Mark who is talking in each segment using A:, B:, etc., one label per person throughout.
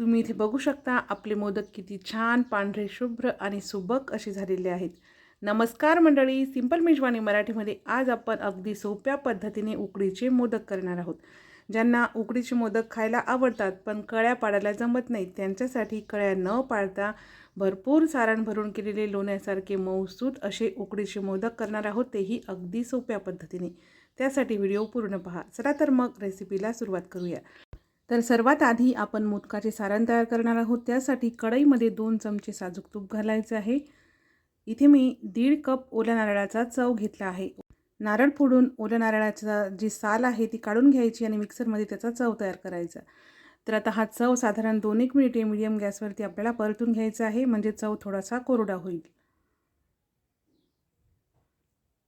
A: तुम्ही इथे बघू शकता आपले मोदक किती छान पांढरे शुभ्र आणि सुबक असे झालेले आहेत. नमस्कार मंडळी सिंपल मेजवानी मराठीमध्ये आज आपण अगदी सोप्या पद्धतीने उकडीचे मोदक करणार आहोत. ज्यांना उकडीचे मोदक खायला आवडतात पण कळ्या पाडायला जमत नाहीत त्यांच्यासाठी कळ्या न पाळता भरपूर सारण भरून केलेले लोण्यासारखे मौसूद असे उकडीचे मोदक करणार आहोत तेही अगदी सोप्या पद्धतीने. त्यासाठी व्हिडिओ पूर्ण पहा. चला तर मग रेसिपीला सुरुवात करूया. तर सर्वात आधी आपण मोदकाचे सारण तयार करणार आहोत. त्यासाठी कढईमध्ये दोन चमचे साजूक तूप घालायचे आहे. इथे मी दीड कप ओल्या नारळाचा चव घेतला आहे. नारळ फोडून ओल्या नारळाचा जी साल आहे ती काढून घ्यायची आणि मिक्सरमध्ये त्याचा चव तयार करायचा. तर आता हा चव साधारण दोन एक मिनिटे मिडियम गॅसवरती आपल्याला परतून घ्यायचा आहे. म्हणजे चव थोडासा कोरडा होईल.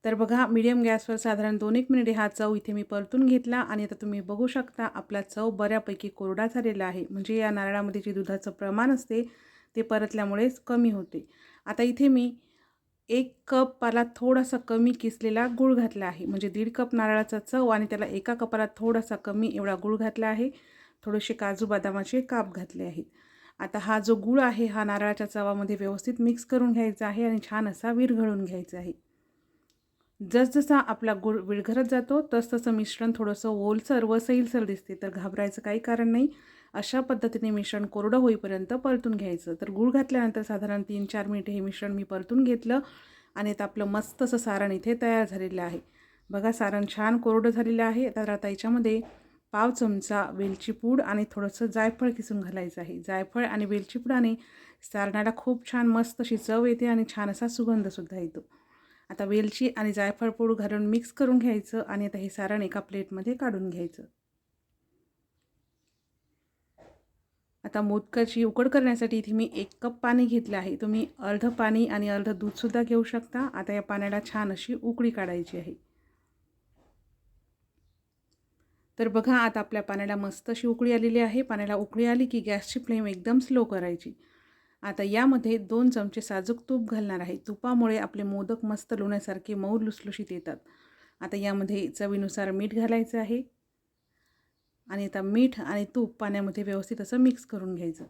A: तर बघा मीडियम गॅसवर साधारण दोन एक मिनिटे हा चव इथे मी परतून घेतला आणि आता तुम्ही बघू शकता आपला चव बऱ्यापैकी कोरडा झालेला आहे. म्हणजे या नारळामध्ये जे दुधाचं प्रमाण असते ते परतल्यामुळेच कमी होते. आता इथे मी एक कपाला थोडासा कमी किसलेला गूळ घातला आहे. म्हणजे दीड कप नारळाचा चव आणि त्याला एका कपाला थोडासा कमी एवढा गूळ घातला आहे. थोडेसे काजू बदामाचे काप घातले आहेत. आता हा जो गूळ आहे हा नारळाच्या चवामध्ये व्यवस्थित मिक्स करून घ्यायचा आहे आणि छान असा विरघळून घ्यायचा आहे. जसजसा आपला गुळ विळघरत जातो तसतसं मिश्रण थोडंसं ओलसर व सैलसर दिसते. तर घाबरायचं काही कारण नाही. अशा पद्धतीने मिश्रण कोरडं होईपर्यंत परतून घ्यायचं. तर गूळ घातल्यानंतर साधारण तीन चार मिनिटे हे मिश्रण मी परतून घेतलं आणि आता आपलं मस्त असं सारण इथे तयार झालेलं आहे. बघा सारण छान कोरडं झालेलं आहे. तर आता याच्यामध्ये पाव चमचा वेलची पूड आणि थोडंसं जायफळ किसून घालायचं आहे. जायफळ आणि वेलची पुडाने सारणाला खूप छान मस्त अशी चव येते आणि छान असा सुगंधसुद्धा येतो. आता वेलची आणि जायफळ पूड घालून मिक्स करून घ्यायचं आणि आता हे सारण एका प्लेटमध्ये काढून घ्यायचं. आता मोदकाची उकड करण्यासाठी इथे मी एक कप पाणी घेतलं आहे. तुम्ही अर्ध पाणी आणि अर्ध दूधसुद्धा घेऊ शकता. आता या पाण्याला छान अशी उकळी काढायची आहे. तर बघा आता आपल्या पाण्याला मस्त अशी उकळी आलेली आहे. पाण्याला उकळी आली की गॅसची फ्लेम एकदम स्लो करायची. आता यामध्ये दोन चमचे साजूक तूप घालणार आहे. तुपामुळे आपले मोदक मस्त लोण्यासारखे मऊ लुसलुशीत येतात. आता यामध्ये चवीनुसार मीठ घालायचं आहे. आणि आता मीठ आणि तूप पाण्यामध्ये व्यवस्थित असं मिक्स करून घ्यायचं.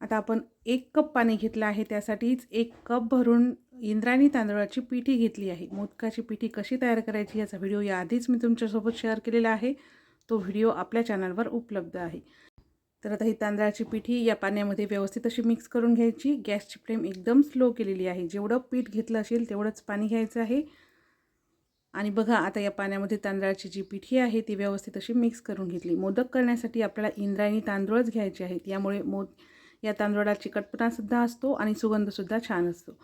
A: आता आपण एक कप पाणी घेतलं आहे. त्यासाठीच एक कप भरून इंद्रायणी तांदळाची पिठी घेतली आहे. मोदकाची पिठी कशी तयार करायची याचा व्हिडिओ याआधीच मी तुमच्यासोबत शेअर केलेला आहे. तो व्हिडिओ आपल्या चॅनलवर उपलब्ध आहे. तर आता ही तांदळाची पिठी या पाण्यामध्ये व्यवस्थित अशी मिक्स करून घ्यायची. गॅसची फ्लेम एकदम स्लो केलेली आहे. जेवढं पीठ घेतलं असेल तेवढंच पाणी घ्यायचं आहे. आणि बघा आता या पाण्यामध्ये तांदळाची जी पिठी आहे ती व्यवस्थित अशी मिक्स करून घेतली. मोदक करण्यासाठी आपल्याला इंद्रायणी तांदूळच घ्यायचे आहेत. यामुळे मोद या तांदूळाला चिकटपणासुद्धा असतो आणि सुगंधसुद्धा छान असतो.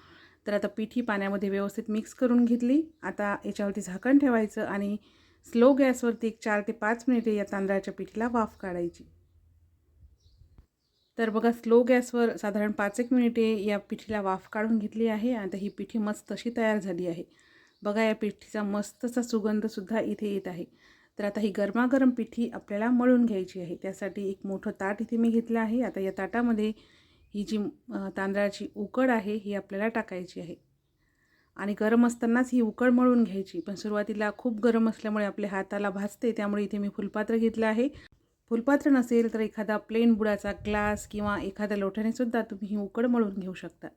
A: तर आता पिठी पाण्यामध्ये व्यवस्थित मिक्स करून घेतली. आता याच्यावरती झाकण ठेवायचं आणि स्लो गॅसवरती एक चार ते पाच मिनिटे या तांदळाच्या पिठीला वाफ काढायची. तर बघा स्लो गॅसवर साधारण पाच एक मिनिटे या पिठीला वाफ काढून घेतली आहे आता ही पिठी मस्त अशी तयार झाली आहे. बघा या पिठीचा मस्तसा सुगंधसुद्धा इथे येत आहे. तर आता ही गरमागरम पिठी आपल्याला मळून घ्यायची आहे. त्यासाठी एक मोठं ताट इथे मी घेतलं आहे. आता या ताटामध्ये ही जी तांदळाची उकड आहे ही आपल्याला टाकायची आहे. आणि गरम असतानाच ही उकड मळून घ्यायची. पण सुरुवातीला खूप गरम असल्यामुळे आपल्या हाताला भाजते त्यामुळे इथे मी फुलपात्र घेतलं आहे. फुलपात्र नसेल तर एखादा प्लेन बुडाचा ग्लास किंवा एखाद्या लोठ्यानेसुद्धा तुम्ही ही उकड मळून घेऊ शकता.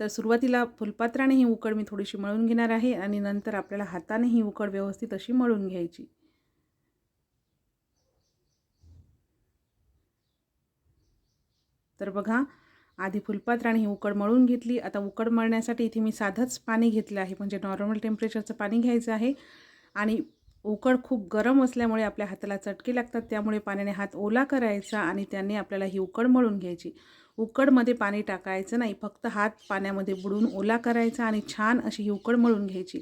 A: तर सुरुवातीला फुलपात्राने ही उकड मी थोडीशी मळून घेणार आहे आणि नंतर आपल्याला हाताने ही उकड व्यवस्थित अशी मळून घ्यायची. तर बघा आधी फुलपात्राने ही उकड मळून घेतली. आता उकड मळण्यासाठी इथे मी साधंच पाणी घेतलं आहे. म्हणजे नॉर्मल टेम्परेचरचं पाणी घ्यायचं आहे. आणि उकड खूप गरम असल्यामुळे आपल्या हाताला चटके लागतात. त्यामुळे पाण्याने हात ओला करायचा आणि त्याने आपल्याला ही उकड मळून घ्यायची. उकडमध्ये पाणी टाकायचं नाही फक्त हात पाण्यामध्ये बुडून ओला करायचा आणि छान अशी ही उकड मळून घ्यायची.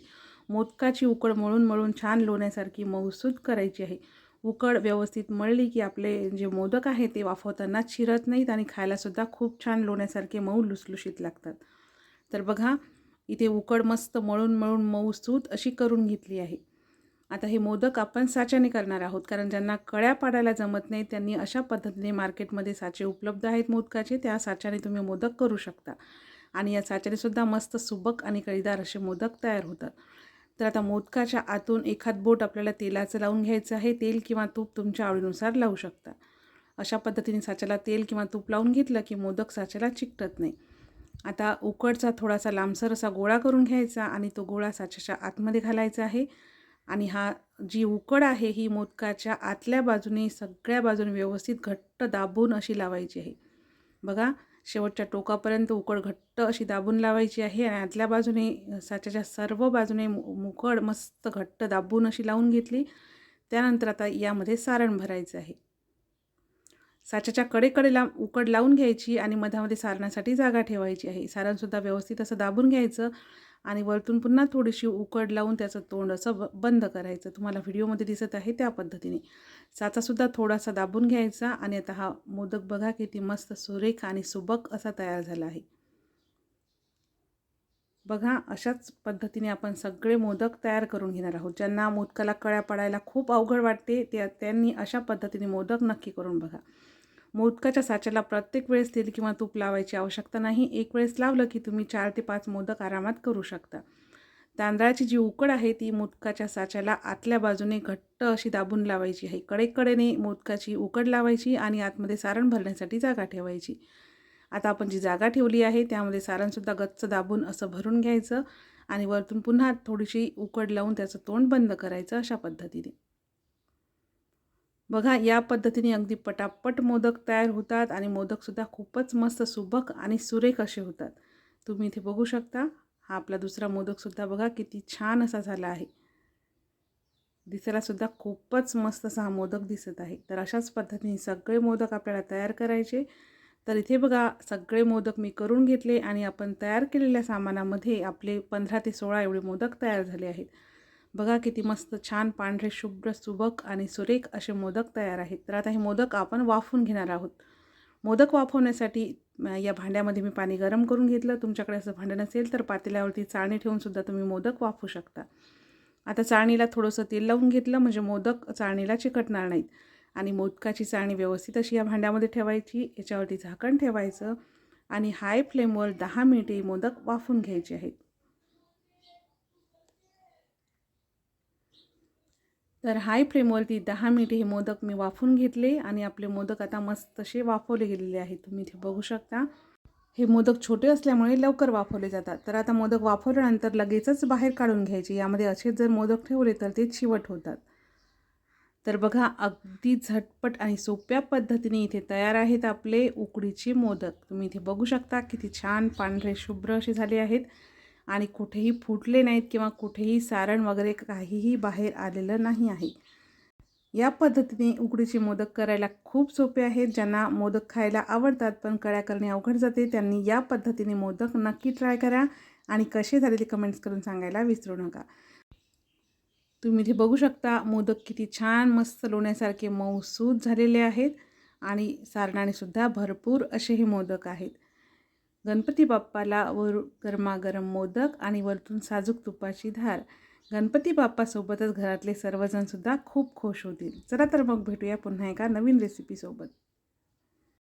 A: मोदकाची उकड मळून मळून छान लोण्यासारखी मऊसूद करायची आहे. उकड व्यवस्थित मळली की आपले जे मोदक आहे ते वाफवताना चिरत नाहीत आणि खायलासुद्धा खूप छान लोण्यासारखे मऊ लुसलुशीत लागतात. तर बघा इथे उकड मस्त मळून मळून मऊसूत अशी करून घेतली आहे. आता हे मोदक आपण साच्याने करणार आहोत कारण ज्यांना कळ्या पाडायला जमत नाही त्यांनी अशा पद्धतीने मार्केटमध्ये साचे उपलब्ध आहेत मोदकाचे त्या साच्याने तुम्ही मोदक करू शकता. आणि या साच्याने सुद्धा मस्त सुबक आणि कळीदार असे मोदक तयार होतात. तर आता मोदकाच्या आतून एखाद बोट आपल्याला तेलाचं लावून घ्यायचं आहे तेल किंवा तूप तुमच्या आवडीनुसार लावू शकता. अशा पद्धतीने साच्याला तेल किंवा तूप लावून घेतलं की मोदक साच्याला चिकटत नाही. आता उकडचा थोडासा लांबसर असा गोळा करून घ्यायचा आणि तो गोळा साच्याच्या आतमध्ये घालायचा आहे. आणि हा जी उकड आहे ही मोदकाच्या आतल्या बाजूने सगळ्या बाजूने व्यवस्थित घट्ट दाबून अशी लावायची आहे. बघा शेवटच्या टोकापर्यंत उकड घट्ट अशी दाबून लावायची आहे आणि आतल्या बाजूने साच्याच्या सर्व बाजूने मुकड मस्त घट्ट दाबून अशी लावून घेतली. त्यानंतर आता यामध्ये सारण भरायचं आहे. साच्याच्या कडेकडेला उकड लावून घ्यायची आणि मधामध्ये सारणासाठी जागा ठेवायची आहे. सारणसुद्धा व्यवस्थित असं दाबून घ्यायचं. आणि वरतून पुन्हा थोडीशी उकड लावून त्याचं तोंड असं ब बंद करायचं. तुम्हाला व्हिडिओमध्ये दिसत आहे त्या पद्धतीने. साचासुद्धा थोडासा दाबून घ्यायचा आणि आता हा मोदक बघा किती मस्त सुरेख आणि सुबक असा तयार झाला आहे. बघा अशाच पद्धतीने आपण सगळे मोदक तयार करून घेणार आहोत. ज्यांना मोदकाला कळ्या पडायला खूप अवघड वाटते त्या त्यांनी अशा पद्धतीने मोदक नक्की करून बघा. मोदकाच्या साच्याला प्रत्येक वेळेस तेल किंवा तूप लावायची आवश्यकता नाही. एक वेळेस लावलं की तुम्ही चार ते पाच मोदक आरामात करू शकता. तांदळाची जी उकड आहे ती मोदकाच्या साच्याला आतल्या बाजूने घट्ट अशी दाबून लावायची आहे. कडेकडेने मोदकाची उकड लावायची आणि आतमध्ये सारण भरण्यासाठी जागा ठेवायची. आता आपण जी जागा ठेवली आहे त्यामध्ये सारणसुद्धा गच्च दाबून असं भरून घ्यायचं आणि वरतून पुन्हा थोडीशी उकड लावून त्याचं तोंड बंद करायचं अशा पद्धतीने. बघा या पद्धतीने अगदी पटापट मोदक तयार होतात आणि मोदकसुद्धा खूपच मस्त सुबक आणि सुरेख असे होतात. तुम्ही इथे बघू शकता हा आपला दुसरा मोदकसुद्धा बघा किती छान असा झाला आहे. दिसायलासुद्धा खूपच मस्त असा हा मोदक दिसत आहे. तर अशाच पद्धतीने सगळे मोदक आपल्याला तयार करायचे. तर इथे बघा सगळे मोदक मी करून घेतले आणि आपण तयार केलेल्या सामानामध्ये आपले पंधरा ते सोळा एवढे मोदक तयार झाले आहेत. बघा किती मस्त छान पांढरे शुभ्र सुबक आणि सुरेख असे मोदक तयार आहेत. तर आता हे मोदक आपण वाफून घेणार आहोत. मोदक वाफवण्यासाठी या भांड्यामध्ये मी पाणी गरम करून घेतलं. तुमच्याकडे असं भांडं नसेल तर पातेल्यावरती चाळणी ठेवूनसुद्धा तुम्ही मोदक वाफवू शकता. आता चाळणीला थोडंसं तेल लावून घेतलं म्हणजे मोदक चाळणीला चिकटणार नाहीत. आणि मोदकाची चाळणी व्यवस्थित अशी या भांड्यामध्ये ठेवायची याच्यावरती झाकण ठेवायचं आणि हाय फ्लेमवर दहा मिनिटे मोदक वाफून घ्यायचे आहेत. तर हाय फ्लेमवरती दहा मिनिटे हे मोदक मी वाफून घेतले आणि आपले मोदक आता मस्त असे वाफवले गेलेले आहेत. तुम्ही इथे बघू शकता. हे मोदक छोटे असल्यामुळे लवकर वाफवले जातात. तर आता मोदक वाफवल्यानंतर लगेचच बाहेर काढून घ्यायचे. यामध्ये असेच जर मोदक ठेवले तर ते चिवट होतात. तर बघा अगदी झटपट आणि सोप्या पद्धतीने इथे तयार आहेत आपले उकडीचे मोदक. तुम्ही इथे बघू शकता किती छान पांढरे शुभ्र असे झाले आहेत. आणि कुठेही फुटले नाहीत किंवा कुठेही सारण वगैरे काहीही बाहेर आलेलं नाही आहे. या पद्धतीने उकडीचे मोदक करायला खूप सोपे आहेत. ज्यांना मोदक खायला आवडतात पण कळ्या करणे अवघड जाते त्यांनी या पद्धतीने मोदक नक्की ट्राय करा आणि कसे झाले ते कमेंट्स करून सांगायला विसरू नका. तुम्ही इथे बघू शकता मोदक किती छान मस्त लोण्यासारखे मऊसूद झालेले आहेत आणि सारणाने सुद्धा भरपूर असे हे मोदक आहेत. गणपती बाप्पाला वर गरमागरम मोदक आणि वरतून साजूक तुपाची धार. गणपती बाप्पासोबतच घरातले सर्वजणसुद्धा खूप खुश होतील. चला तर मग भेटूया पुन्हा एका नवीन रेसिपीसोबत